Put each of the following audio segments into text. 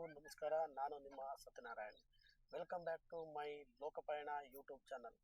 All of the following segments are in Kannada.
ಎಲ್ರಿಗೂ ನಮಸ್ಕಾರ. ನಾನು ನಿಮ್ಮ Satyanarayan. Welcome back to my Lokapayana YouTube channel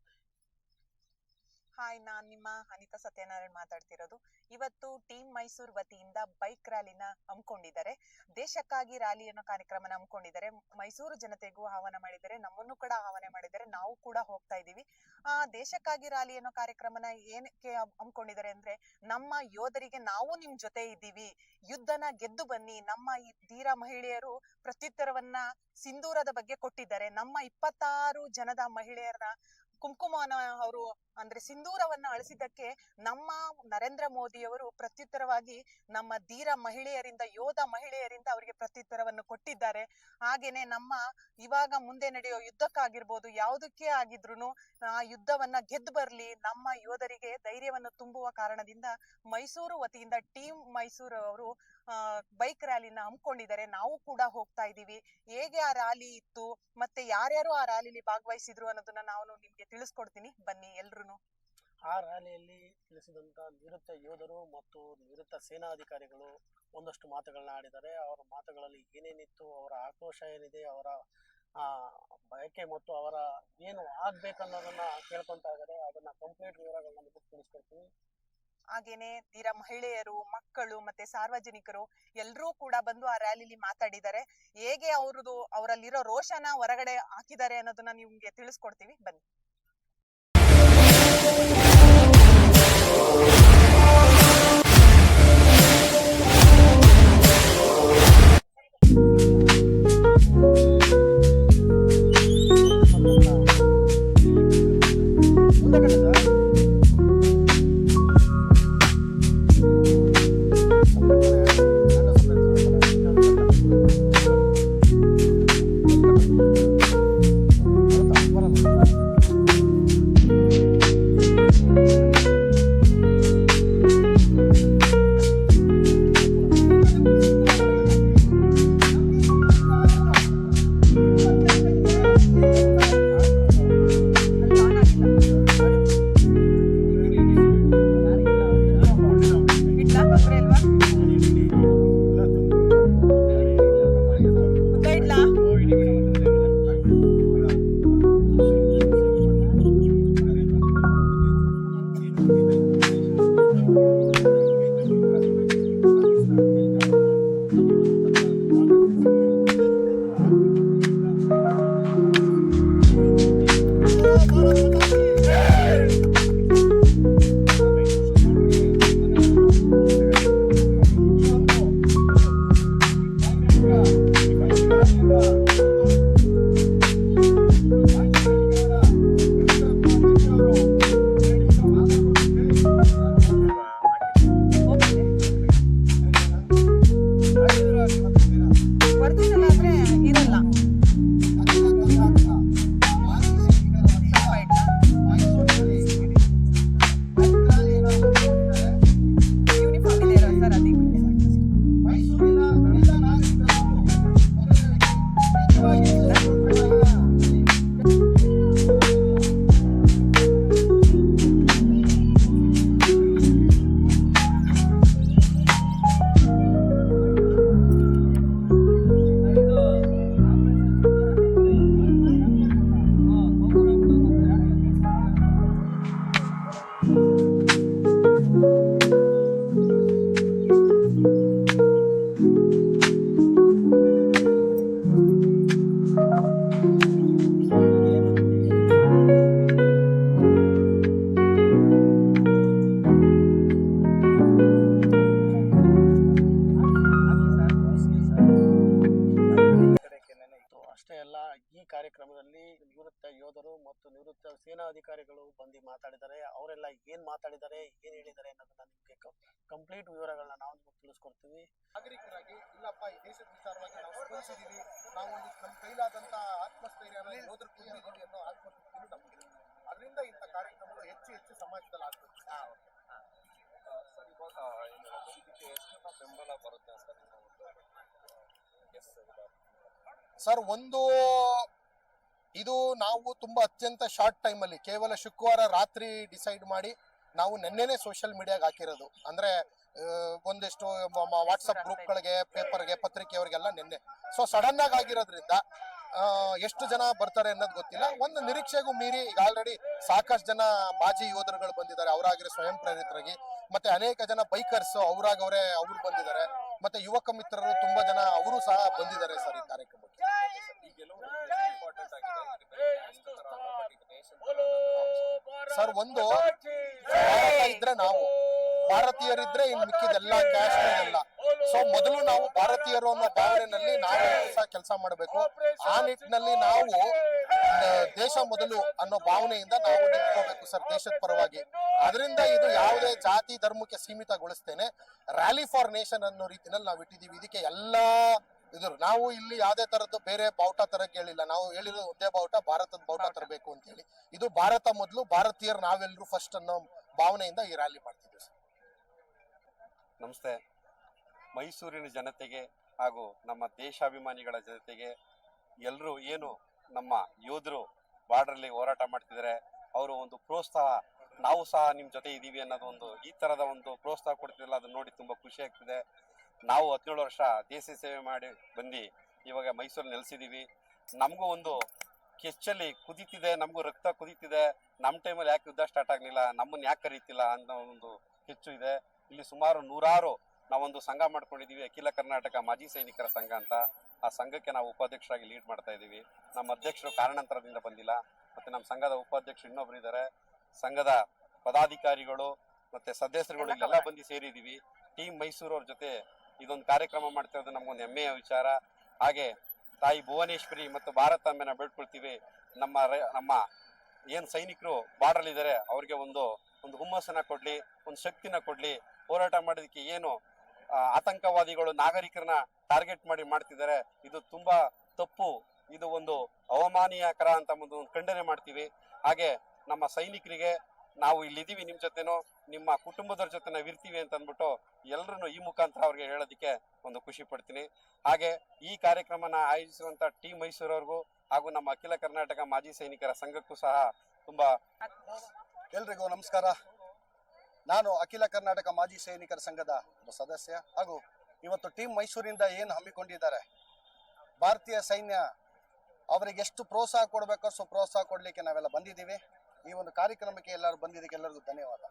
hi ನಾನ್ ನಿಮ್ಮ ಅನಿತಾ ಸತ್ಯನಾರಾಯಣ್ ಮಾತಾಡ್ತಿರೋದು. ಇವತ್ತು ಟೀಮ್ ಮೈಸೂರು ವತಿಯಿಂದ ಬೈಕ್ ರ್ಯಾಲಿನ ಹಮ್ಮಿಕೊಂಡಿದ್ದಾರೆ. ದೇಶಕ್ಕಾಗಿ ರ್ಯಾಲಿ ಅನ್ನೋ ಕಾರ್ಯಕ್ರಮನ ಹಮ್ಮಿಕೊಂಡಿದ್ದಾರೆ. ಮೈಸೂರು ಜನತೆಗೂ ಆಹ್ವಾನ ಮಾಡಿದ್ದಾರೆ. ನಮ್ಮನ್ನು ಕೂಡ ಆಹ್ವಾನ ಮಾಡಿದ್ದಾರೆ. ನಾವು ಕೂಡ ಹೋಗ್ತಾ ಇದೀವಿ. ಆ, ದೇಶಕ್ಕಾಗಿ ರ್ಯಾಲಿ ಅನ್ನೋ ಕಾರ್ಯಕ್ರಮನ ಏನಕ್ಕೆ ಹಮ್- ಹಮ್ಮಿಕೊಂಡಿದ್ದಾರೆ ಅಂದ್ರೆ, ನಮ್ಮ ಯೋಧರಿಗೆ ನಾವು ನಿಮ್ ಜೊತೆ ಇದ್ದೀವಿ. ಯುದ್ಧನ ಗೆದ್ದು ಬನ್ನಿ. ನಮ್ಮ ಈ ಧೀರ ಮಹಿಳೆಯರು ಪ್ರತ್ಯುತ್ತರವನ್ನ ಸಿಂಧೂರದ ಬಗ್ಗೆ ಕೊಟ್ಟಿದ್ದಾರೆ. ನಮ್ಮ ಇಪ್ಪತ್ತಾರು ಜನದ ಮಹಿಳೆಯರನ್ನ ಕುಂಕುಮನ ಅವರು ಅಂದ್ರೆ ಸಿಂಧೂರವನ್ನ ಅಳಿಸಿದ್ದಕ್ಕೆ ನಮ್ಮ ನರೇಂದ್ರ ಮೋದಿಯವರು ಪ್ರತ್ಯುತ್ತರವಾಗಿ ನಮ್ಮ ಧೀರ ಮಹಿಳೆಯರಿಂದ, ಯೋಧ ಮಹಿಳೆಯರಿಂದ ಅವರಿಗೆ ಪ್ರತ್ಯುತ್ತರವನ್ನು ಕೊಟ್ಟಿದ್ದಾರೆ. ಹಾಗೇನೆ ನಮ್ಮ ಇವಾಗ ಮುಂದೆ ನಡೆಯೋ ಯುದ್ಧಕ್ಕಾಗಿರ್ಬೋದು, ಯಾವುದಕ್ಕೆ ಆಗಿದ್ರು ಆ ಯುದ್ಧವನ್ನ ಗೆದ್ದು ಬರ್ಲಿ, ನಮ್ಮ ಯೋಧರಿಗೆ ಧೈರ್ಯವನ್ನು ತುಂಬುವ ಕಾರಣದಿಂದ ಮೈಸೂರು ವತಿಯಿಂದ ಟೀಮ್ ಮೈಸೂರು ಅವರು ಬೈಕ್ ರ್ಯಾಲಿನ ಹಮ್ಮಿಕೊಂಡಿದ್ದಾರೆ. ನಾವು ಕೂಡ ಹೋಗ್ತಾ ಇದ್ದೀವಿ. ಹೇಗೆ ಆ ರ್ಯಾಲಿ ಇತ್ತು ಮತ್ತೆ ಯಾರ್ಯಾರು ಆ ರ್ಯಾಲಿಲಿ ಭಾಗವಹಿಸಿದ್ರು ಅನ್ನೋದನ್ನ ನಾನು ನಿಮ್ಗೆ ತಿಳಿಸ್ಕೊಡ್ತೀನಿ. ಬನ್ನಿ ಎಲ್ರು ಆ ರ್ಯಾಲಿಯಲ್ಲಿ ತಿಳಿಸಿದಂತ ನಿವೃತ್ತ ಯೋಧರು ಮತ್ತು ನಿವೃತ್ತ ಸೇನಾಧಿಕಾರಿಗಳು ಒಂದಷ್ಟು ಮಾತುಗಳನ್ನ ಆಡಿದ್ದಾರೆ. ಅವರ ಮಾತುಗಳಲ್ಲಿ ಏನೇನಿತ್ತು ಅವರ ಆಕ್ರೋಶ ಏನಿದೆ ಅವರ ಆ, ಬಯಕೆ ಮತ್ತು ಅವರ ಏನು ಆಗ್ಬೇಕನ್ನೋದನ್ನ ಕೇಳ್ಕೊಂತ ಇದ್ದಾರೆ. ಅದನ್ನ ಕಂಪ್ಲೀಟ್ ವಿವರಗಳನ್ನ ನಿಮಗೆ ತಿಳಿಸ್ಕೊಡ್ತೀನಿ. ಹಾಗೇನೆ ತೀರಾ ಮಹಿಳೆಯರು, ಮಕ್ಕಳು ಮತ್ತೆ ಸಾರ್ವಜನಿಕರು ಎಲ್ಲರೂ ಕೂಡ ಬಂದು ಆ ರ್ಯಾಲಿಲಿ ಮಾತಾಡಿದ್ದಾರೆ. ಹೇಗೆ ಅವ್ರದ್ದು, ಅವರಲ್ಲಿರೋ ರೋಷನ ಹೊರಗಡೆ ಹಾಕಿದ್ದಾರೆ ಅನ್ನೋದನ್ನ ನಿಮ್ಗೆ ತಿಳಿಸ್ಕೊಡ್ತೀವಿ. ಬನ್ನಿ. ಸೇನಾಧಿಕಾರಿಗಳು ಬಂದು ಮಾತಾಡಿದ್ದಾರೆ ಅವರೆಲ್ಲ ಏನ್ ಮಾತಾಡಿದ್ದಾರೆ ಏನ್ ಹೇಳಿದ್ದಾರೆ ಅನ್ನೋದನ್ನ ನಿಮ್ಗೆ ಕಂಪ್ಲೀಟ್ ವಿವರಗಳನ್ನ ನಾವು ನಿಮ್ಗೆ ತಿಳಿಸ್ಕೊಡ್ತೀವಿ. ನಾಗರಿಕರಾಗಿ ಇಲ್ಲಪ್ಪ ಈ ದೇಶದ ವಿಚಾರವಾಗಿ ನಾವು ಸ್ಪಂದಿಸಿದೀವಿ. ನಾವು ಒಂದು ನಮ್ಮ ಕೈಲಾದಂತ ಆತ್ಮಸ್ಥೈರ್ಯನ ಯೋಧರು ತುಂಬಿದೀವಿ ಅನ್ನೋ ಆತ್ಮತೃಪ್ತಿನೂ ನಮಗಿದೆ. ಅದರಿಂದ ಇಂಥ ಕಾರ್ಯಕ್ರಮಗಳು ಹೆಚ್ಚು ಹೆಚ್ಚು ಸಮಾಜದಲ್ಲಿ ಆಗ್ತದೆ. ಸರ್ ಇವಾಗ ಇದಕ್ಕೆ ಎಷ್ಟು ಬೆಂಬಲ ಬರುತ್ತೆ ಸರ್ ಸರ್ ಒಂದು ಇದು ನಾವು ತುಂಬಾ ಅತ್ಯಂತ ಶಾರ್ಟ್ ಟೈಮಲ್ಲಿ ಕೇವಲ ಶುಕ್ರವಾರ ರಾತ್ರಿ ಡಿಸೈಡ್ ಮಾಡಿ ನಾವು ನಿನ್ನೆನೇ ಸೋಷಿಯಲ್ ಮೀಡಿಯಾಗೆ ಹಾಕಿರೋದು. ಅಂದ್ರೆ ಒಂದಿಷ್ಟು ವಾಟ್ಸಪ್ ಗ್ರೂಪ್ಗಳಿಗೆ ಪೇಪರ್ಗೆ ಪತ್ರಿಕೆಯವರಿಗೆಲ್ಲ ನಿನ್ನೆ. ಸೊ ಸಡನ್ ಆಗಿ ಆಗಿರೋದ್ರಿಂದ ಎಷ್ಟು ಜನ ಬರ್ತಾರೆ ಅನ್ನೋದು ಗೊತ್ತಿಲ್ಲ. ಒಂದು ನಿರೀಕ್ಷೆಗೂ ಮೀರಿ ಈಗ ಆಲ್ರೆಡಿ ಸಾಕಷ್ಟು ಜನ ಮಾಜಿ ಯೋಧರುಗಳು ಬಂದಿದ್ದಾರೆ. ಅವರಾಗಿರೋ ಸ್ವಯಂ ಪ್ರೇರಿತರಾಗಿ, ಮತ್ತೆ ಅನೇಕ ಜನ ಬೈಕರ್ಸ್ ಅವರಾಗವರೇ ಅವರು, ಅವ್ರು ಬಂದಿದ್ದಾರೆ. ಮತ್ತೆ ಯುವಕ ಮಿತ್ರರು ತುಂಬಾ ಜನ, ಅವರು ಸಹ ಬಂದಿದ್ದಾರೆ ಸರ್ ಈ ಕಾರ್ಯಕ್ರಮಕ್ಕೆ ಈ ಗೆಲುವು ಇಂಪಾರ್ಟೆಂಟ್ ಆಗಿದೆ ಅಷ್ಟು ತರ but ಈಗ nation ಸರ್ ಒಂದು. ಇದ್ರೆ ನಾವು. ಭಾರತೀಯರಿದ್ರೆ ಇನ್ ಮಿಕ್ಕಿದೆಲ್ಲ ಕ್ಯಾಶ್ಮೀರ್ ಎಲ್ಲ ಸೊ ಮೊದಲು ನಾವು ಭಾರತೀಯರು ಅನ್ನೋ ಭಾವನೆಯಲ್ಲಿ ನಾವು ಕೆಲಸ ಮಾಡಬೇಕು. ಆ ನಿಟ್ಟಿನಲ್ಲಿ ನಾವು ದೇಶ ಮೊದಲು ಅನ್ನೋ ಭಾವನೆಯಿಂದ ನಾವು ನಿಂತ್ಕೋಬೇಕು ಸರ್, ದೇಶದ ಪರವಾಗಿ. ಅದರಿಂದ ಇದು ಯಾವುದೇ ಜಾತಿ, ಧರ್ಮಕ್ಕೆ ಸೀಮಿತಗೊಳಿಸ್ತೇನೆ. ರ್ಯಾಲಿ ಫಾರ್ ನೇಷನ್ ಅನ್ನೋ ರೀತಿಯಲ್ಲಿ ನಾವು ಇಟ್ಟಿದ್ದೀವಿ ಇದಕ್ಕೆ ಎಲ್ಲಾ ಇದು ನಾವು ಇಲ್ಲಿ ಯಾವುದೇ ತರದ್ದು ಬೇರೆ ಬಾವುಟ ತರ ಕೇಳಿಲ್ಲ. ನಾವು ಹೇಳಿರೋ ಒಂದೇ ಬಾವುಟ ಭಾರತದ ಬಾವುಟ ತರಬೇಕು ಅಂತ ಹೇಳಿ. ಇದು ಭಾರತ ಮೊದಲು ಭಾರತೀಯರು ನಾವೆಲ್ಲರೂ ಫಸ್ಟ್ ಅನ್ನೋ ಭಾವನೆಯಿಂದ ಈ ರ್ಯಾಲಿ ಮಾಡ್ತಿದ್ವಿ ಸರ್. ನಮಸ್ತೆ. ಮೈಸೂರಿನ ಜನತೆಗೆ ಹಾಗೂ ನಮ್ಮ ದೇಶಾಭಿಮಾನಿಗಳ ಜನತೆಗೆ ಎಲ್ಲರೂ ಏನು ನಮ್ಮ ಯೋಧರು ಬಾರ್ಡ್ರಲ್ಲಿ ಹೋರಾಟ ಮಾಡ್ತಿದ್ದಾರೆ ಅವರು ಒಂದು ಪ್ರೋತ್ಸಾಹ ನಾವು ಸಹ ನಿಮ್ಮ ಜೊತೆ ಇದ್ದೀವಿ ಅನ್ನೋದು ಒಂದು ಈ ಥರದ ಒಂದು ಪ್ರೋತ್ಸಾಹ ಕೊಡ್ತಿರಲ್ಲ ಅದನ್ನು ನೋಡಿ ತುಂಬ ಖುಷಿ ಆಗ್ತಿದೆ. ನಾವು ಹದಿನೇಳು ವರ್ಷ ದೇಶ ಸೇವೆ ಮಾಡಿ ಬಂದು ಇವಾಗ ಮೈಸೂರು ನೆಲೆಸಿದ್ದೀವಿ. ನಮಗೂ ಒಂದು ಕೆಚ್ಚಲ್ಲಿ ಕುದೀತಿದೆ ನಮಗೂ ರಕ್ತ ಕುದೀತಿದೆ. ನಮ್ಮ ಟೈಮಲ್ಲಿ ಯಾಕೆ ಯುದ್ಧ ಸ್ಟಾರ್ಟ್ ಆಗಲಿಲ್ಲ ನಮ್ಮನ್ನು ಯಾಕೆ ಕರೀತಿಲ್ಲ ಅನ್ನೋ ಒಂದು ಹೆಚ್ಚು ಇದೆ. ಇಲ್ಲಿ ಸುಮಾರು ನೂರಾರು ನಾವೊಂದು ಸಂಘ ಮಾಡ್ಕೊಂಡಿದ್ದೀವಿ ಅಖಿಲ ಕರ್ನಾಟಕ ಮಾಜಿ ಸೈನಿಕರ ಸಂಘ ಅಂತ. ಆ ಸಂಘಕ್ಕೆ ನಾವು ಉಪಾಧ್ಯಕ್ಷರಾಗಿ ಲೀಡ್ ಮಾಡ್ತಾ ಇದ್ದೀವಿ. ನಮ್ಮ ಅಧ್ಯಕ್ಷರು ಕಾರಣಾಂತರದಿಂದ ಬಂದಿಲ್ಲ. ಮತ್ತೆ ನಮ್ಮ ಸಂಘದ ಉಪಾಧ್ಯಕ್ಷ ಇನ್ನೊಬ್ರು ಇದ್ದಾರೆ. ಸಂಘದ ಪದಾಧಿಕಾರಿಗಳು ಮತ್ತೆ ಸದಸ್ಯರುಗಳು ಇಲ್ಲೆಲ್ಲ ಬಂದು ಸೇರಿದೀವಿ ಟೀಮ್ ಮೈಸೂರು ಅವ್ರ ಜೊತೆ ಇದೊಂದು ಕಾರ್ಯಕ್ರಮ ಮಾಡ್ತಾ ಇರೋದು ನಮಗೊಂದು ಹೆಮ್ಮೆಯ ವಿಚಾರ. ಹಾಗೆ ತಾಯಿ ಭುವನೇಶ್ವರಿ ಮತ್ತು ಭಾರತಾಂಬೆನ ಬೇಡ್ಕೊಳ್ತೀವಿ. ನಮ್ಮ ನಮ್ಮ ಏನು ಸೈನಿಕರು ಬಾರ್ಡರ್ ಇದ್ದಾರೆ ಅವ್ರಿಗೆ ಒಂದು ಒಂದು ಹುಮ್ಮಸ್ಸನ್ನ ಕೊಡಲಿ, ಒಂದು ಶಕ್ತಿನ ಕೊಡಲಿ, ಹೋರಾಟ ಮಾಡೋದಕ್ಕೆ ಏನು ಆತಂಕವಾದಿಗಳು, ನಾಗರಿಕರನ್ನ ಟಾರ್ಗೆಟ್ ಮಾಡಿ ಮಾಡ್ತಿದ್ದಾರೆ. ಇದು ತುಂಬಾ ತಪ್ಪು. ಇದು ಒಂದು ಅವಮಾನೀಯಕರ ಅಂತ ಒಂದು ಖಂಡನೆ ಮಾಡ್ತೀವಿ. ಹಾಗೆ ನಮ್ಮ ಸೈನಿಕರಿಗೆ ನಾವು ಇಲ್ಲಿದ್ದೀವಿ ನಿಮ್ಮ ಜೊತೆನೋ. ನಿಮ್ಮ ಕುಟುಂಬದವ್ರ ಜೊತೆ ನಾವು ಇರ್ತೀವಿ ಅಂತ ಅಂದ್ಬಿಟ್ಟು ಎಲ್ಲರನ್ನು ಈ ಮುಖಾಂತರ ಅವ್ರಿಗೆ ಹೇಳೋದಕ್ಕೆ ಒಂದು ಖುಷಿ ಪಡ್ತೀನಿ. ಹಾಗೆ ಈ ಕಾರ್ಯಕ್ರಮನ ಆಯೋಜಿಸುವಂತ ಮೈಸೂರು ಮೈಸೂರವ್ರಿಗೂ ಹಾಗೂ ನಮ್ಮ ಅಖಿಲ ಕರ್ನಾಟಕ ಮಾಜಿ ಸೈನಿಕರ ಸಂಘಕ್ಕೂ ಸಹ ತುಂಬಾ ಎಲ್ರಿಗೂ ನಮಸ್ಕಾರ. ನಾನು ಅಖಿಲ ಕರ್ನಾಟಕ ಮಾಜಿ ಸೈನಿಕರ ಸಂಘದ ಸದಸ್ಯ ಹಾಗೂ ಇವತ್ತು ಟೀಮ್ ಮೈಸೂರಿಂದ ಏನು ಹಮ್ಮಿಕೊಂಡಿದ್ದಾರೆ? ಭಾರತೀಯ ಸೈನ್ಯ ಅವರಿಗೆ ಎಷ್ಟು ಪ್ರೋತ್ಸಾಹ ಕೊಡಬೇಕೋ ಪ್ರೋತ್ಸಾಹ ಕೊಡಲಿಕ್ಕೆ ನಾವೆಲ್ಲ ಬಂದಿದ್ದೀವಿ. ಈ ಒಂದು ಕಾರ್ಯಕ್ರಮಕ್ಕೆ ಎಲ್ಲರೂ ಬಂದಿದ್ದಕ್ಕೆ ಎಲ್ಲರಿಗೂ ಧನ್ಯವಾದ.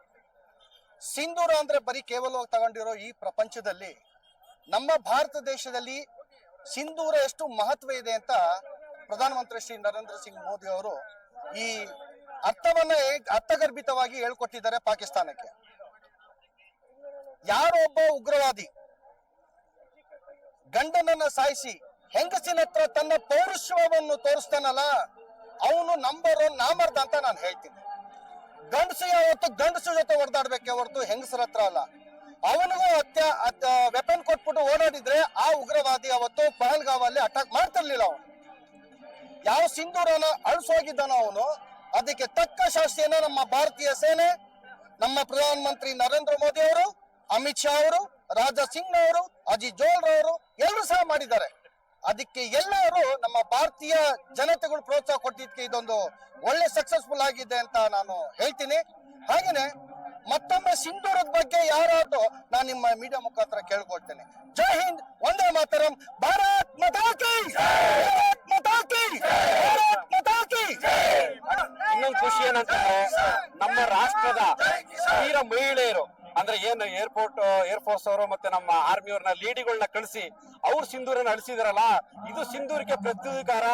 ಸಿಂಧೂರ ಅಂದ್ರೆ ಬರೀ ಕೇವಲವಾಗಿ ತಗೊಂಡಿರೋ ಈ ಪ್ರಪಂಚದಲ್ಲಿ ನಮ್ಮ ಭಾರತ ದೇಶದಲ್ಲಿ ಸಿಂಧೂರ ಎಷ್ಟು ಮಹತ್ವ ಇದೆ ಅಂತ ಪ್ರಧಾನಮಂತ್ರಿ ಶ್ರೀ ನರೇಂದ್ರ ಸಿಂಗ್ ಮೋದಿ ಅವರು ಈ ಅರ್ಥವನ್ನ ಅರ್ಥಗರ್ಭಿತವಾಗಿ ಹೇಳ್ಕೊಟ್ಟಿದ್ದಾರೆ ಪಾಕಿಸ್ತಾನಕ್ಕೆ. ಯಾರೊಬ್ಬ ಉಗ್ರವಾದಿ ಗಂಡನನ್ನ ಸಾಯಿಸಿ ಹೆಂಗಸಿನ ಹತ್ರ ತನ್ನ ಪೌರುಷವನ್ನು ತೋರಿಸ್ತಾನಲ್ಲ, ಅವನು ನಂಬರ್ ಒನ್ ನಾಮರ್ದ ಅಂತ ನಾನು ಹೇಳ್ತೀನಿ. ಗಂಡಸು ಯಾವತ್ತು ಗಂಡಸು ಜೊತೆ ಹೊಡೆದಾಡ್ಬೇಕೆ ಹೊರತು ಹೆಂಗಸರ ಹತ್ರ ಅಲ್ಲ. ಅವನಿಗೂ ಅತ್ಯ ವೆಪನ್ ಕೊಟ್ಬಿಟ್ಟು ಓಡಾಡಿದ್ರೆ ಆ ಉಗ್ರವಾದಿ ಅವತ್ತು ಪಹಲ್ಗಾವಲ್ಲಿ ಅಟ್ಯಾಕ್ ಮಾಡ್ತಿರ್ಲಿಲ್ಲ ಅವನು. ಯಾವ ಸಿಂಧೂರನ ಅಳಿಸೋಗಿದ್ದಾನೋ ಅವನು. ಅದಕ್ಕೆ ತಕ್ಕ ಶಾಸ್ತಿಯನ್ನ ನಮ್ಮ ಭಾರತೀಯ ಸೇನೆ, ನಮ್ಮ ಪ್ರಧಾನ ಮಂತ್ರಿ ನರೇಂದ್ರ ಮೋದಿ ಅವರು, ಅಮಿತ್ ಶಾ ಅವರು, ರಾಜಾ ಸಿಂಗ್ ಅವರು, ಅಜಿತ್ ಜೋಲ್ ಅವರು ಎಲ್ಲರೂ ಸಹ ಮಾಡಿದ್ದಾರೆ. ಅದಕ್ಕೆ ಎಲ್ಲರೂ ನಮ್ಮ ಭಾರತೀಯ ಜನತೆಗಳು ಪ್ರೋತ್ಸಾಹ ಕೊಟ್ಟಿದ್ದಕ್ಕೆ ಇದೊಂದು ಒಳ್ಳೆ ಸಕ್ಸಸ್ಫುಲ್ ಆಗಿದೆ ಅಂತ ನಾನು ಹೇಳ್ತೀನಿ. ಹಾಗೇನೆ ಮತ್ತೊಮ್ಮೆ ಸಿಂಧೂರದ ಬಗ್ಗೆ ಯಾರಾದ್ರೂ ನಾನು ನಿಮ್ಮ ಮೀಡಿಯಾ ಮುಖಾಂತರ ಕೇಳ್ಕೊಳ್ತೇನೆ. ಜೈ ಹಿಂದ್ ಒಂದೇ ಮಾತರಂ, ಭಾರತ್ ಮತಾಕಿ ಭಾರತ್ ಮಾತಾ ಕಿ, ಭಾರತ್ ಮಾತಾ ಕಿ. ಇನ್ನೊಂದು ಖುಷಿ ಏನಂತಂದ್ರೆ ನಮ್ಮ ರಾಷ್ಟ್ರದ ವೀರ ಮಹಿಳೆಯರು ಅಂದ್ರೆ ಏನು ಏರ್ಪೋರ್ಟ್ ಏರ್ಫೋರ್ಸ್ ಅವರು ಮತ್ತೆ ನಮ್ಮ ಆರ್ಮಿ ಅವ್ರನ್ನ ಲೀಡಿಗಳನ್ನ ಕಳಿಸಿ ಅವ್ರು ಸಿಂಧೂರನ್ನ ಅಳಿಸಿದಾರಲ್ಲ ಇದು ಸಿಂಧೂರಿಗೆ ಪ್ರತ್ಯುಧಿಕಾರ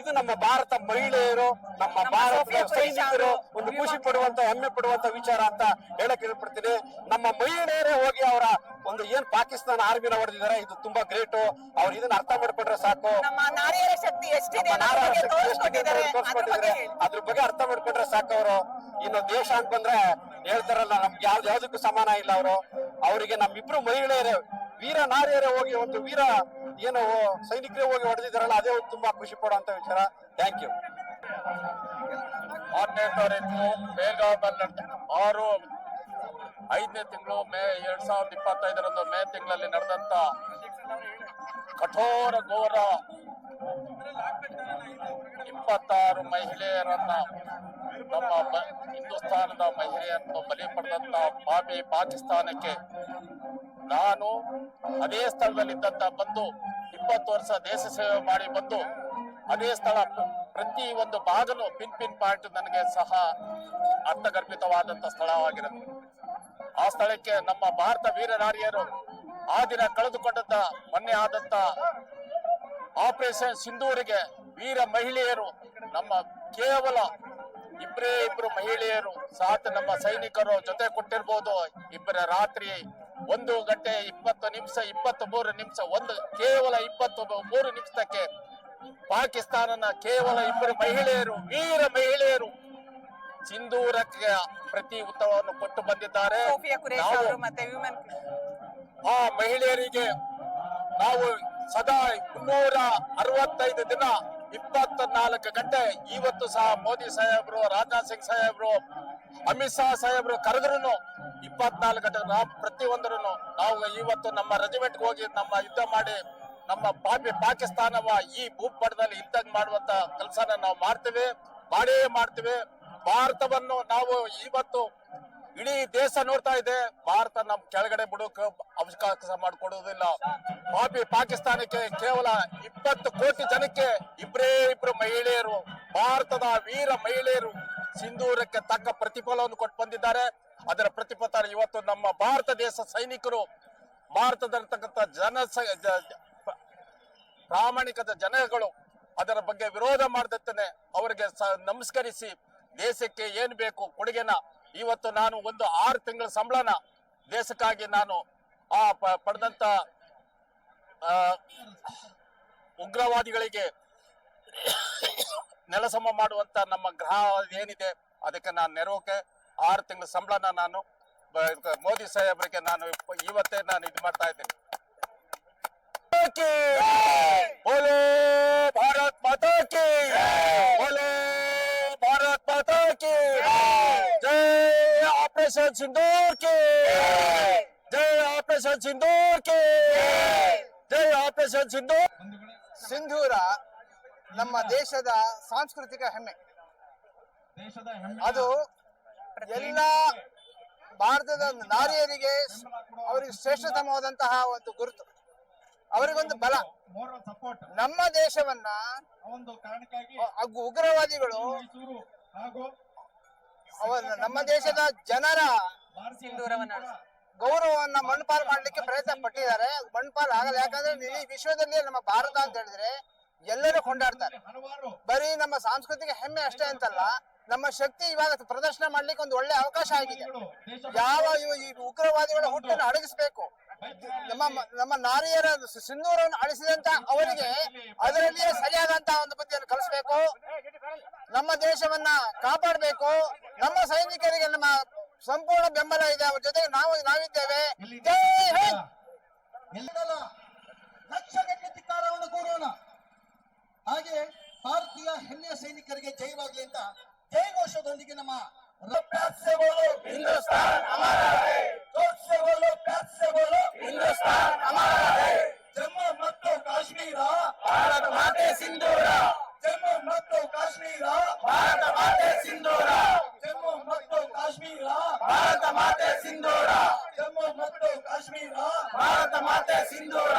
ಇದು ನಮ್ಮ ಭಾರತ ಮಹಿಳೆಯರು ನಮ್ಮ ಭಾರತ ಸೈನಿಕರು ಒಂದು ಖುಷಿ ಪಡುವಂತ ಹೆಮ್ಮೆ ಪಡುವಂತ ವಿಚಾರ ಅಂತ ಹೇಳಕ್ ಇಷ್ಟಪಡ್ತೀನಿ. ನಮ್ಮ ಮಹಿಳೆಯರೇ ಹೋಗಿ ಅವರ ಒಂದು ಏನ್ ಪಾಕಿಸ್ತಾನ ಆರ್ಮಿನ ಹೊಡೆದಿದ್ದಾರೆ ಇದು ತುಂಬಾ ಗ್ರೇಟ್ ಅವ್ರು ಇದನ್ನ ಅರ್ಥ ಮಾಡ್ಕೊಂಡ್ರೆ ಸಾಕು. ನಾರಿಯರ ಶಕ್ತಿ ಎಷ್ಟಿದೆ ತೋರಿಸ್ಕೊಟ್ಟಿದ್ದಾರೆ. ಅದ್ರ ಬಗ್ಗೆ ಅದ್ರ ಬಗ್ಗೆ ಅರ್ಥ ಮಾಡ್ಕೊಂಡ್ರೆ ಸಾಕು ಅವರು. ಇನ್ನು ದೇಶ ಅಂತ ಬಂದ್ರೆ ಹೇಳ್ತಾರಲ್ಲ, ನಮ್ಗೆ ಯಾವ್ದು, ಯಾವ್ದಕ್ಕೂ ಸಮಾನ ಇಲ್ಲ ಅವರು. ಅವರಿಗೆ ನಮ್ಮಿಬ್ರು ಮಹಿಳೆಯರೇ, ವೀರ ನಾರಿಯರೇ ಹೋಗಿ ಒಂದು ವೀರ ಏನು ಸೈನಿಕರೇ ಹೋಗಿ ಹೊಡೆದಿದ್ದಾರಲ್ಲ, ಅದೇ ಒಂದು ತುಂಬಾ ಖುಷಿ ಪಡುವಂತ ವಿಚಾರ. ಥ್ಯಾಂಕ್ ಯು ಆರು, ಐದನೇ ತಿಂಗಳು, ಮೇ ಎರಡ್ ಸಾವಿರದ ಇಪ್ಪತ್ತೈದರಂದು ಮೇ ತಿಂಗಳಲ್ಲಿ ನಡೆದಂತ ಕಠೋರ ಘೋರ ಇಪ್ಪತ್ತಾರು ಮಹಿಳೆಯರನ್ನ ನಮ್ಮ ಹಿಂದೂಸ್ತಾನದ ಮಹಿಳೆಯನ್ನು ಬಲಿ ಪಡೆದಂತ ಪಾಪಿ ಪಾಕಿಸ್ತಾನಕ್ಕೆ ನಾನು ಅದೇ ಸ್ಥಳದಲ್ಲಿದ್ದಂತ ಬಂದು ಇಪ್ಪತ್ತು ವರ್ಷ ದೇಶ ಸೇವೆ ಮಾಡಿ ಬಂದು ಅದೇ ಸ್ಥಳ ಪ್ರತಿ ಒಂದು ಭಾಗನು ಪಿನ್ ಪಿನ್ ಪಾಯಿಂಟ್ ನನಗೆ ಸಹ ಅರ್ಥಗರ್ಭಿತವಾದಂತ ಸ್ಥಳವಾಗಿರುತ್ತೆ ಆ ಸ್ಥಳಕ್ಕೆ ನಮ್ಮ ಭಾರತ ವೀರನಾರಿಯರು ಆ ದಿನ ಕಳೆದುಕೊಂಡಂತ ಮೊನ್ನೆ ಆದಂತ ಆಪರೇಷನ್ ಸಿಂಧೂರಿಗೆ ವೀರ ಮಹಿಳೆಯರು ನಮ್ಮ ಕೇವಲ ಇಬ್ಬರೇ ಇಬ್ರು ಮಹಿಳೆಯರು ಸಾಥ್ ನಮ್ಮ ಸೈನಿಕರು ಜೊತೆ ಕೊಟ್ಟಿರ್ಬೋದು. ಇಬ್ಬರ ರಾತ್ರಿ ಒಂದು ಗಂಟೆ ಇಪ್ಪತ್ತು ನಿಮಿಷ ಇಪ್ಪತ್ತು ಮೂರು ನಿಮಿಷ ಒಂದು ಕೇವಲ ಇಪ್ಪತ್ತು ಮೂರು ನಿಮಿಷಕ್ಕೆ ಪಾಕಿಸ್ತಾನನ ಕೇವಲ ಇಬ್ಬರು ಮಹಿಳೆಯರು ವೀರ ಮಹಿಳೆಯರು ಸಿಂಧೂರಕ್ಕೆ ಪ್ರತಿ ಉತ್ತರವನ್ನು ಕೊಟ್ಟು ಬಂದಿದ್ದಾರೆ. ಆ ಮಹಿಳೆಯರಿಗೆ ನಾವು ಸದಾ ಮುನ್ನೂರ ಅರವತ್ತೈದು ದಿನ ಇಪ್ಪತ್ತ ನಾಲ್ಕು ಗಂಟೆ. ಇವತ್ತು ಸಹ ಮೋದಿ ಸಾಹೇಬ್ರು, ರಾಜನಾಥ್ ಸಿಂಗ್ ಸಾಹೇಬ್ರು, ಅಮಿತ್ ಶಾ ಸಾಹೇಬ್ರು ಕರೆದ್ರು ಇಪ್ಪತ್ನಾಲ್ಕು ಗಂಟೆ ಪ್ರತಿಯೊಂದರೂ ನಾವು ಇವತ್ತು ನಮ್ಮ ರೆಜಿಮೆಂಟ್ಗೆ ಹೋಗಿ ನಮ್ಮ ಯುದ್ಧ ಮಾಡಿ ನಮ್ಮ ಪಾಪಿ ಪಾಕಿಸ್ತಾನವ ಈ ಭೂಪಟದಲ್ಲಿ ಇದ್ದಂಗ್ ಮಾಡುವಂತ ಕೆಲಸನ ನಾವು ಮಾಡ್ತೇವೆ ಮಾಡೇ ಮಾಡ್ತೇವೆ. ಭಾರತವನ್ನು ನಾವು ಇವತ್ತು ಇಡೀ ದೇಶ ನೋಡ್ತಾ ಇದೆ. ಭಾರತ ನಮ್ ಕೆಳಗಡೆ ಬಿಡೋಕೆ ಅವಕಾಶ ಮಾಡಿಕೊಡುವುದಿಲ್ಲ. ಪಾಪಿ ಪಾಕಿಸ್ತಾನಕ್ಕೆ ಕೇವಲ ಇಪ್ಪತ್ತು ಕೋಟಿ ಜನಕ್ಕೆ ಇಬ್ಬರೇ ಇಬ್ರು ಮಹಿಳೆಯರು, ಭಾರತದ ವೀರ ಮಹಿಳೆಯರು ಸಿಂಧೂರಕ್ಕೆ ತಕ್ಕ ಪ್ರತಿಫಲವನ್ನು ಕೊಟ್ಟು ಬಂದಿದ್ದಾರೆ. ಅದರ ಪ್ರತಿಫಲ ಇವತ್ತು ನಮ್ಮ ಭಾರತ ದೇಶ ಸೈನಿಕರು, ಭಾರತದಲ್ಲಿರ್ತಕ್ಕಂಥ ಜನ ಪ್ರಾಮಾಣಿಕದ ಜನಗಳು ಅದರ ಬಗ್ಗೆ ವಿರೋಧ ಮಾಡದತ್ತನೆ ಅವರಿಗೆ ನಮಸ್ಕರಿಸಿ ದೇಶಕ್ಕೆ ಏನ್ ಬೇಕು ಕೊಡುಗೆನ ಇವತ್ತು ನಾನು ಒಂದು ಆರು ತಿಂಗಳ ಸಂಬಳನ ದೇಶಕ್ಕಾಗಿ ನಾನು ಆ ಪಡೆದಂತ ಉಗ್ರವಾದಿಗಳಿಗೆ ನೆಲಸಮ ಮಾಡುವಂತ ನಮ್ಮ ಗ್ರಹ ಏನಿದೆ, ಅದಕ್ಕೆ ನಾನು ನೆರವಕ್ಕೆ ಆರು ತಿಂಗಳ ಸಂಬಳನ ನಾನು ಮೋದಿ ಸಾಹೇಬರಿಗೆ ನಾನು ಇವತ್ತೇ ನಾನು ಇದು ಮಾಡ್ತಾ ಇದ್ದೇನೆ. ಆಪರೇಷನ್ ಸಿಂಧೂರ್ಕೆ ಜೈ ಆಪರೇಷನ್ ಸಿಂಧೂರ್ಕೆ ಜೈ ಆಪರೇಷನ್ ಸಿಂಧೂರ್. ಸಿಂಧೂರ ನಮ್ಮ ದೇಶದ ಸಾಂಸ್ಕೃತಿಕ ಹೆಮ್ಮೆ. ಅದು ಎಲ್ಲ ಭಾರತದ ನಾರಿಯರಿಗೆ ಅವರಿಗೆ ಶ್ರೇಷ್ಠತಮವಾದಂತಹ ಒಂದು ಗುರುತು. ಅವರಿಗೊಂದು ಬಲ. ನಮ್ಮ ದೇಶವನ್ನ ಉಗ್ರವಾದಿಗಳು ನಮ್ಮ ದೇಶದ ಜನರ ಗೌರವವನ್ನ ಮಣ್ಣುಪಾಲ್ ಮಾಡ್ಲಿಕ್ಕೆ ಪ್ರಯತ್ನ ಪಟ್ಟಿದ್ದಾರೆ. ಮಣ್ಣುಪಾಲ್ ಆಗಲ್ಲ. ಯಾಕಂದ್ರೆ ಇಡೀ ವಿಶ್ವದಲ್ಲಿ ನಮ್ಮ ಭಾರತ ಅಂತ ಹೇಳಿದ್ರೆ ಎಲ್ಲರೂ ಕೊಂಡಾಡ್ತಾರೆ. ಬರೀ ನಮ್ಮ ಸಾಂಸ್ಕೃತಿಕ ಹೆಮ್ಮೆ ಅಷ್ಟೇ ಅಂತಲ್ಲ ನಮ್ಮ ಶಕ್ತಿ ಇವಾಗ ಪ್ರದರ್ಶನ ಮಾಡ್ಲಿಕ್ಕೆ ಒಂದು ಒಳ್ಳೆ ಅವಕಾಶ ಆಗಿದೆ. ಯಾವ ಈ ಉಗ್ರವಾದಿಗಳ ಹುಟ್ಟನ್ನು ಅಡಗಿಸ್ಬೇಕು? ನಮ್ಮ ನಮ್ಮ ನಾರಿಯರ ಸಿಂಧೂರನ್ನು ಅಳಿಸಿದಂತ ಅವರಿಗೆ ಅದರಲ್ಲಿಯೇ ಸರಿಯಾದಂತಹ ಒಂದು ಬುದ್ಧಿಯನ್ನು ಕಲಿಸಬೇಕು. ನಮ್ಮ ದೇಶವನ್ನ ಕಾಪಾಡಬೇಕು. ನಮ್ಮ ಸೈನಿಕರಿಗೆ ನಮ್ಮ ಸಂಪೂರ್ಣ ಬೆಂಬಲ ಇದೆ. ಅವ್ರ ಜೊತೆಗೆ ನಾವು ನಾವಿದ್ದೇವೆ. ಜೈ ಹಾಗೆ ಭಾರತೀಯ ಹೆಮ್ಮೆಯ ಸೈನಿಕರಿಗೆ ಜಯವಾಗಲಿ ಅಂತ ಜಯಘೋಷದೊಂದಿಗೆ ನಮ್ಮ ರ- ಪ್ಯಾರ್ ಸೆ ಬೋಲೋ ಹಿಂದೂಸ್ತಾನ್ ಹಮಾರಾ ಹೈ. ಜೋರ್ ಸೆ ಬೋಲೋ, ಪ್ಯಾರ್ ಸೆ ಬೋಲೋ, ಹಿಂದೂಸ್ತಾನ್ ಹಮಾರಾ ಹೈ. ಜಮ್ಮು ಮತ್ತು ಕಾಶ್ಮೀರ ಭಾರತ ಮಾತೆ ಸಿಂಧೂರ ಜಮ್ಮು ಮತ್ತು ಕಾಶ್ಮೀರ ಭಾರತ ಮಾತೆ ಸಿಂಧೂರ ಜಮ್ಮು ಮತ್ತು ಕಾಶ್ಮೀರ ಭಾರತ ಮಾತೆ ಸಿಂಧೂರ ಜಮ್ಮು ಮತ್ತು ಕಾಶ್ಮೀರ ಭಾರತ ಮಾತೆ ಸಿಂಧೂರ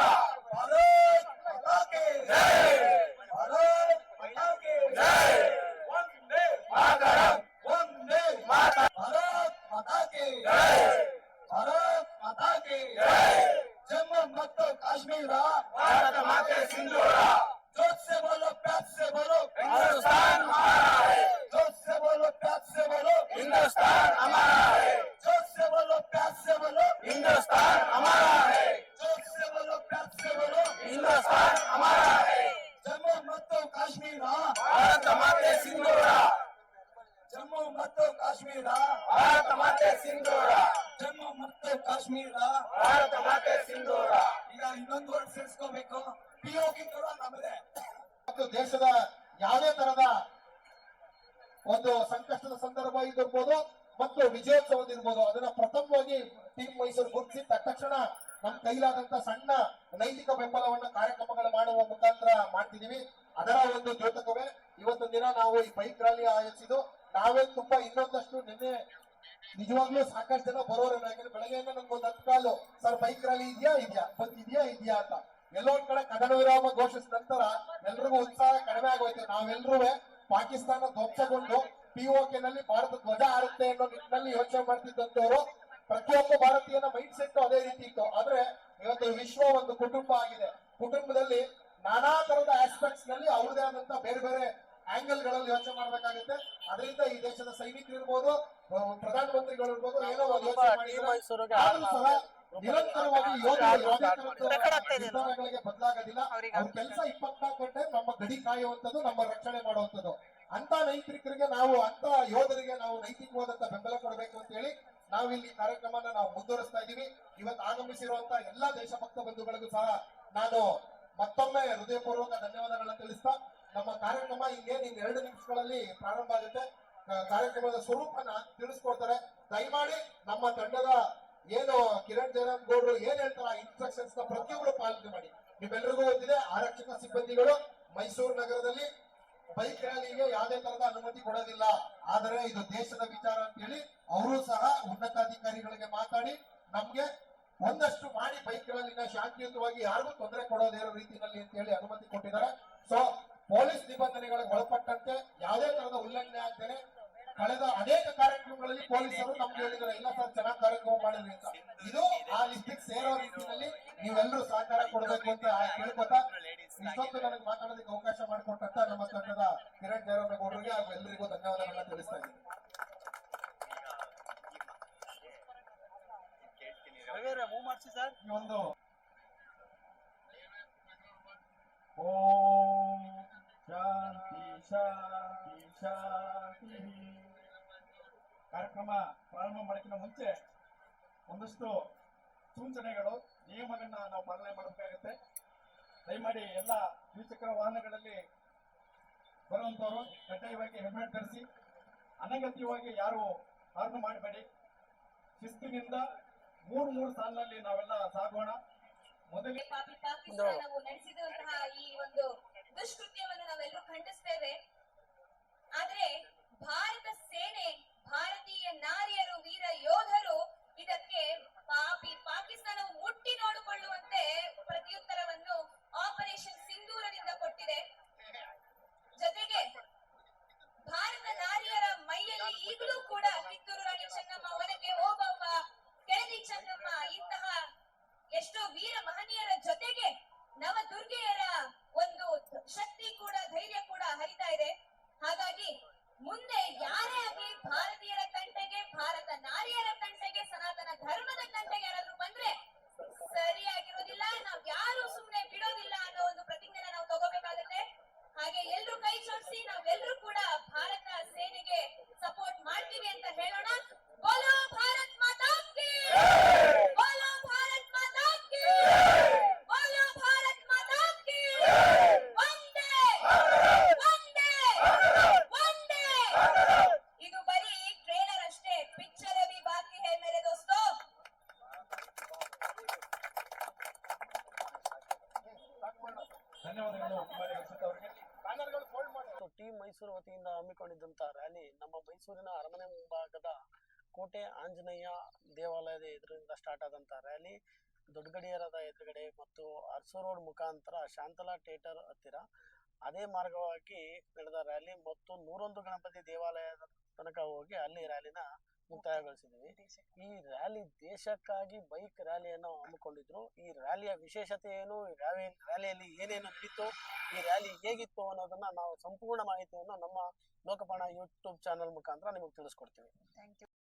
ಜಮ್ಮು ಮತ್ತು ಕಾಶ್ಮೀರ. ಭಾರತ ಮಾತೆ ಸಿಂಧೂರ. ಜಮ್ಮು ಮತ್ತು ಕಾಶ್ಮೀರ. ಭಾರತ ಮಾತೆ ಸಿಂಧೂರ. ಈಗ ಇನ್ನೊಂದು ವರ್ಡ್ ಸೇರಿಸ್ಕೋಬೇಕು. ಪಿಒಕೆ ಕೂಡ ನಮ್ಮದೇ ಮತ್ತು ದೇಶದ ಯಾವುದೇ ತರದ ಒಂದು ಸಂಕಷ್ಟದ ಸಂದರ್ಭ ಇದಿರ್ಬೋದು ಮತ್ತು ವಿಜಯೋತ್ಸವ ಇರ್ಬೋದು. ಅದನ್ನ ಪ್ರಥಮವಾಗಿ ಟೀಮ್ ಮೈಸೂರು ಗುರುತಿಸಿ ತಕ್ಷಣ ನಮ್ಮ ಕೈಲಾದಂತ ಸಣ್ಣ ನೈತಿಕ ಬೆಂಬಲವನ್ನ ಕಾರ್ಯಕ್ರಮಗಳು ಮಾಡುವ ಮುಖಾಂತರ ಮಾಡ್ತಿದೀವಿ ಅದರ ಒಂದು ದ್ಯೋತಕವೇ. ಇವತ್ತು ದಿನ ನಾವು ಈ ಬೈಕ್ ರ್ಯಾಲಿ ಆಯೋಜಿಸಿದ್ದು. ನಾವೇ ತುಂಬಾ ಇನ್ನೊಂದಷ್ಟು ನಿನ್ನೆ ನಿಜವಾಗ್ಲೂ ಸಾಕಷ್ಟು ಜನ ಬರೋರು ಯಾಕಂದ್ರೆ ಬೆಳಗ್ಗೆಯಿಂದ ಒಂದ್ ಹತ್ತು ಕಾಲು, ಸರ್ ಬೈಕ್ ರ್ಯಾಲಿ ಇದೆಯಾ ಇದೆಯಾ ಬಸ್ ಇದೆಯಾ ಅಂತ. ಎಲ್ಲೋ ಕಡೆ ಕದನ ವಿರಾಮ ಘೋಷಿಸಿದ ನಂತರ ಎಲ್ರಿಗೂ ಉತ್ಸಾಹ ಕಡಿಮೆ ಆಗೋಯ್ತು. ನಾವೆಲ್ಲರೂ ಪಾಕಿಸ್ತಾನ ಧ್ವಂಸಗೊಂಡು ಪಿಒಕೆ ನಲ್ಲಿ ಭಾರತ ಧ್ವಜ ಆರುತ್ತೆ ಅನ್ನೋ ನಿಟ್ಟಿನಲ್ಲಿ ಯೋಚನೆ ಮಾಡ್ತಿದ್ದಂತವರು ಪ್ರತಿಯೊಬ್ಬ ಭಾರತೀಯನ ಮೈಂಡ್ ಸೆಟ್ ಅದೇ ರೀತಿ ಇತ್ತು. ಆದ್ರೆ ಇವತ್ತು ವಿಶ್ವ ಒಂದು ಕುಟುಂಬ ಆಗಿದೆ. ಕುಟುಂಬದಲ್ಲಿ ನಾನಾ ತರದ ಆಸ್ಪೆಕ್ಟ್ಸ್ನಲ್ಲಿ ಅವ್ರದೇ ಆದಂತ ಬೇರೆ ಬೇರೆ ಆಂಗಲ್ಗಳಲ್ಲಿ ಯೋಚನೆ ಮಾಡಬೇಕಾಗುತ್ತೆ. ಅದರಿಂದ ಈ ದೇಶದ ಸೈನಿಕರು ಇರ್ಬೋದು ಪ್ರಧಾನಮಂತ್ರಿಗಳು ಇರ್ಬೋದು ಏನೋ ಒಂದು ಯೋಚನೆ ಆದ್ರೂ ಸಹ ನಿರಂತರವಾಗಿ ಅಲ್ವಾ? ಬದಲಾಗೋದಿಲ್ಲ. ಅವ್ರ ಕೆಲಸ ಇಪ್ಪತ್ನಾಲ್ಕು ಗಂಟೆ ನಮ್ಮ ಗಡಿ ಕಾಯುವಂತದ್ದು ನಮ್ಮ ರಕ್ಷಣೆ ಮಾಡುವಂತದ್ದು ಅಂತ ನೈತಿಕರಿಗೆ ನಾವು ಅಂತ ಯೋಧರಿಗೆ ನಾವು ನೈತಿಕವಾದಂತ ಬೆಂಬಲ ಕೊಡಬೇಕು ಅಂತ ಹೇಳಿ ನಾವಿಲ್ಲಿ ಕಾರ್ಯಕ್ರಮನ ನಾವು ಮುಂದುವರಿಸ್ತಾ ಇದೀವಿ ಇವತ್ತು ಆಗಮಿಸಿರುವಂತ ಎಲ್ಲಾ ದೇಶಭಕ್ತ ಬಂಧುಗಳಿಗೂ ಸಹ ನಾನು ಮತ್ತೊಮ್ಮೆ ಹೃದಯಪೂರ್ವಕ ಧನ್ಯವಾದಗಳನ್ನ ತಿಳಿಸ್ತಾ ನಮ್ಮ ಕಾರ್ಯಕ್ರಮ ಇನ್ನೇನು ಇನ್ನು ಎರಡು ನಿಮಿಷಗಳಲ್ಲಿ ಪ್ರಾರಂಭ ಆಗುತ್ತೆ. ಕಾರ್ಯಕ್ರಮದ ಸ್ವರೂಪನ ತಿಳಿಸ್ಕೊಡ್ತಾರೆ. ದಯಮಾಡಿ ನಮ್ಮ ತಂಡದ ಏನು ಕಿರಣ್ ಜಯರಾಮ್ ಗೌಡರು ಏನ್ ಹೇಳ್ತಾರ ಇನ್ಸ್ಟ್ರಕ್ಷನ್ಸ್ನ ಪ್ರತಿಯೊಬ್ಬರು ಪಾಲನೆ ಮಾಡಿ. ನಿಮ್ಮೆಲ್ಲರಿಗೂ ಗೊತ್ತಿದೆ ಆರಕ್ಷಕ ಸಿಬ್ಬಂದಿಗಳು. ಮೈಸೂರು ನಗರದಲ್ಲಿ ಬೈಕ್ ರ್ಯಾಲಿಗೆ ಯಾವುದೇ ತರದ ಅನುಮತಿ ಕೊಡೋದಿಲ್ಲ. ಆದರೆ ಇದು ದೇಶದ ವಿಚಾರ ಅಂತ ಹೇಳಿ ಅವರು ಸಹ ಉನ್ನತಾಧಿಕಾರಿಗಳಿಗೆ ಮಾತಾಡಿ ನಮ್ಗೆ ಒಂದಷ್ಟು ಮಾಡಿ ಬೈಕ್ ರ್ಯಾಲಿನ ಶಾಂತಿಯುತವಾಗಿ ಯಾರಿಗೂ ತೊಂದರೆ ಕೊಡೋದೇ ರೀತಿಯಲ್ಲಿ ಅಂತ ಹೇಳಿ ಅನುಮತಿ ಕೊಟ್ಟಿದ್ದಾರೆ. ಉಲ್ಲಂಘನೆ ಕಳೆದ ಅನೇಕ ಕಾರ್ಯಕ್ರಮಗಳಲ್ಲಿ ಪೊಲೀಸರು ನಮ್ಗೆ ಹೇಳಿದ್ರು ಇಲ್ಲ ಸರ್ ಚೆನ್ನಾಗಿ ಕಾರ್ಯಕ್ರಮ ಮಾಡಿದ್ರಿ ಅಂತ. ಇದು ಆ ಲಿಸ್ಟಿಗೆ ಸೇರೋ ರೀತಿಯಲ್ಲಿ ನೀವೆಲ್ಲರೂ ಸಹಕಾರ ಕೊಡಬೇಕು ಅಂತ ಕೇಳ್ಕೊತಾ ಇಷ್ಟೊತ್ತು ನನಗೆ ಮಾತಾಡೋದಕ್ಕೆ ಅವಕಾಶ ಮಾಡಿಕೊಟ್ಟಂತ ನಮ್ಮ ತಂಡದ ಕಿರಣ್ ಜಯರಾಮೇಗೌಡರಿಗೆ ಹಾಗೂ ಎಲ್ಲರಿಗೂ ಧನ್ಯವಾದಗಳನ್ನ ತಿಳಿಸ್ತಾ ಇದ್ದೀನಿ. ಒಂದು ಓಂ ಶಾಂತಿ ಶಾಂತಿ. ಶಾಂತಿ ಕಾರ್ಯಕ್ರಮ ಪ್ರಾರಂಭ ಮಾಡೋಕ್ಕಿಂತ ಮುಂಚೆ ಒಂದಷ್ಟು ಸೂಚನೆಗಳು, ನಿಯಮಗಳನ್ನ ನಾವು ಪಾಲನೆ ಮಾಡಬೇಕಾಗುತ್ತೆ. ದಯಮಾಡಿ ಎಲ್ಲ ದ್ವಿಚಕ್ರ ವಾಹನಗಳಲ್ಲಿ ಬರುವಂತವರು ಕಡ್ಡಾಯವಾಗಿ ಹೆಲ್ಮೆಟ್ ಧರಿಸಿ, ಅನಗತ್ಯವಾಗಿ ಯಾರು ಹಾರ್ನ್ ಮಾಡಬೇಡಿ. ಶಿಸ್ತಿನಿಂದ ಮೂರು ಮೂರು ಸಾಲಿನಲ್ಲಿ ನಾವೆಲ್ಲ ಸಾಗೋಣ. ಮೊದಲೇ ಪಾಪಿ ಪಾಕಿಸ್ತಾನವು ನಡೆಸಿದಂತಹ ಈ ಒಂದು ದುಷ್ಕೃತ್ಯವನ್ನು ನಾವೆಲ್ಲರೂ ಖಂಡಿಸ್ತೇವೆ. ಆದ್ರೆ ಭಾರತ ಸೇನೆ ಭಾರತೀಯ ನಾರಿಯರು ವೀರ ಯೋಧರು ಇದಕ್ಕೆ ಪಾಪಿ ಪಾಕಿಸ್ತಾನವು ಮುಟ್ಟಿ ನೋಡಿಕೊಳ್ಳುವಂತೆ ಪ್ರತ್ಯುತ್ತರವನ್ನು ಆಪರೇಷನ್ ಸಿಂಧೂರದಿಂದ ಕೊಟ್ಟಿದೆ ಜೊತೆಗೆ ಭಾರತ ನಾರಿಯರ ಮೈಯಲ್ಲಿ ಈಗಲೂ ಕೂಡ ಕಿತ್ತೂರು ರಾಣಿ ಚೆನ್ನಮ್ಮ ಒನಕೆ ಓಬವ್ವ ಕೆಳದಿ ಚೆನ್ನಮ್ಮ ಇಂತಹ ಎಷ್ಟೋ ವೀರ ಮಹನೀಯರ ಜೊತೆಗೆ ನವ ದುರ್ಗೆಯರ ಒಂದು ಶಕ್ತಿ ಕೂಡ ಧೈರ್ಯ ಕೂಡ ಹರಿತಾ ಇದೆ ಹಾಗಾಗಿ ಮುಂದೆ ಯಾರೇ ಆಗಲಿ ಭಾರತೀಯರ ತಂಟೆಗೆ ಭಾರತ ನಾರಿಯರ ತಂಟೆಗೆ ಸನಾತನ ಧರ್ಮದ ತಂಟೆಗೆ ಯಾರಾದ್ರೂ ಬಂದ್ರೆ ಸರಿಯಾಗಿರೋದಿಲ್ಲ ನಾವ್ ಯಾರು ಸುಮ್ನೆ ಬಿಡೋದಿಲ್ಲ ಅನ್ನೋ ಒಂದು ಪ್ರತಿಜ್ಞೆನ ನಾವು ತಗೋಬೇಕಾಗತ್ತೆ ಹಾಗೆ ಎಲ್ರು ಕೈ ಜೋಡಿಸಿ ನಾವೆಲ್ಲರೂ ಕೂಡ ಭಾರತ ಸೇನೆಗೆ ಸಪೋರ್ಟ್ ಮಾಡ್ತೀವಿ ಅಂತ ಹೇಳೋಣ ಬೋಲೋ ಭಾರತ್ ಮಾತಾ ಕಿ ಬೋಲೋ ಭಾರತ್ ಮಾತಾ ಕಿ ಬೋಲೋ ಭಾರತ್ ಮಾತಾ ಕಿ ವಂದೇ ವಂದೇ ವಂದೇ ಇದು ಬರೀ ಟ್ರೇಲರ್ ಅಷ್ಟೇ ಪಿಕ್ಚರ್ ಅಭಿ ಬಾಕಿ ಹೈ ಮೇರೆ ದೋಸ್ತೋ ಧನ್ಯವಾದಗಳು ಕುಮಾರಿ ಅಕ್ಷತ್ ಅವರಿಗೆ ಮತ್ತು ಟೀಮ್ ಮೈಸೂರು ವತಿಯಿಂದ ಹಮ್ಮಿಕೊಂಡಿದ್ದಂಥ ರ್ಯಾಲಿ ನಮ್ಮ ಮೈಸೂರಿನ ಅರಮನೆ ಮುಂಭಾಗದ ಕೋಟೆ ಆಂಜನೇಯ ದೇವಾಲಯದ ಎದುರಿಂದ ಸ್ಟಾರ್ಟ್ ಆದಂತ ರ್ಯಾಲಿ. ದೊಡ್ಡಗಡಿಯರದ ಎದುರುಗಡೆ ಮತ್ತು ಅರಸು ರೋಡ್ ಮುಖಾಂತರ ಶಾಂತಲಾ ಥಿಯೇಟರ್ ಹತ್ತಿರ ಅದೇ ಮಾರ್ಗವಾಗಿ ನಡೆದ ರ್ಯಾಲಿ. ಮತ್ತು ನೂರೊಂದು ಗಣಪತಿ ದೇವಾಲಯದ ತನಕ ಹೋಗಿ ಅಲ್ಲಿ ರ್ಯಾಲಿನ ಮುಕ್ತಾಯಗೊಳಿಸಿದ್ವಿ ಈ ರ್ಯಾಲಿ ದೇಶಕ್ಕಾಗಿ ಬೈಕ್ ರ್ಯಾಲಿಯನ್ನು ಹಮ್ಮಿಕೊಂಡಿದ್ರು. ಈ ರ್ಯಾಲಿಯ ವಿಶೇಷತೆ ಏನು? ರ್ಯಾಲಿ, ರ್ಯಾಲಿಯಲ್ಲಿ ಏನೇನು ನಡೀತು, ಈ ರ್ಯಾಲಿ ಹೇಗಿತ್ತು ಅನ್ನೋದನ್ನ ನಾವು ಸಂಪೂರ್ಣ ಮಾಹಿತಿಯನ್ನು ನಮ್ಮ ಲೋಕಪಾಣ ಯೂಟ್ಯೂಬ್ ಚಾನಲ್ ಮುಖಾಂತರ ನಿಮಗೆ ತಿಳಿಸ್ಕೊಡ್ತೀವಿ.